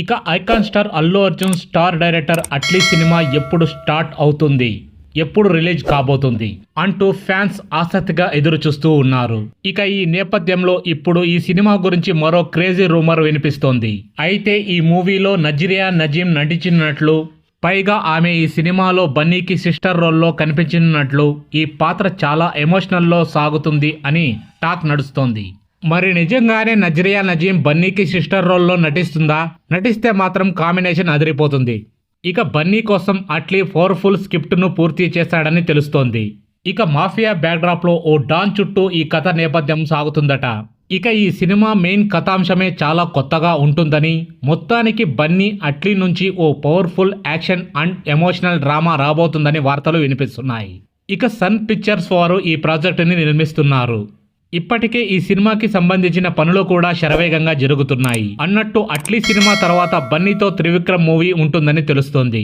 ఇక icon star Allu Arjun star director Atlee cinema ఎప్పుడు start అవుతుంది? ఎప్పుడు రిలీజ్ కాబోతుంది? అంటూ ఫ్యాన్స్ ఆసక్తిగా ఎదురు చూస్తూ ఉన్నారు. ఇక ఈ నేపథ్యంలో ఇప్పుడు ఈ సినిమా గురించి మరో క్రేజీ రూమర్ వినిపిస్తోంది. అయితే ఈ మూవీలో నజరియా నజీం నటించినట్లు పైగా ఆమె ఈ సినిమాలో బన్నీకి సిస్టర్ రోల్లో కనిపించినట్లు ఈ పాత్ర చాలా ఎమోషనల్లో సాగుతుంది అని టాక్ నడుస్తోంది. మరి నిజంగానే నజ్రియా నజీం బన్నీకి సిస్టర్ రోల్లో నటిస్తుందా? నటిస్తే మాత్రం కాంబినేషన్ అదిరిపోతుంది. ఇక బన్నీ కోసం అట్లీ పవర్ఫుల్ స్క్రిప్ట్ను పూర్తి చేశాడని తెలుస్తోంది. ఇక మాఫియా బ్యాక్డ్రాప్లో ఓ డాన్ చుట్టూ ఈ కథ నేపథ్యం సాగుతుందట. ఇక ఈ సినిమా మెయిన్ కథాంశమే చాలా కొత్తగా ఉంటుందని మొత్తానికి బన్నీ అట్లీ నుంచి ఓ powerful action and emotional drama రాబోతుందని వార్తలు వినిపిస్తున్నాయి. ఇక సన్ పిక్చర్స్ వారు ఈ ప్రాజెక్టుని నిర్మిస్తున్నారు. ఇప్పటికే ఈ సినిమాకి సంబంధించిన పనులు కూడా శరవేగంగా జరుగుతున్నాయి. అన్నట్టు అట్లీ సినిమా తర్వాత బన్నీతో త్రివిక్రమ్ మూవీ ఉంటుందని తెలుస్తోంది.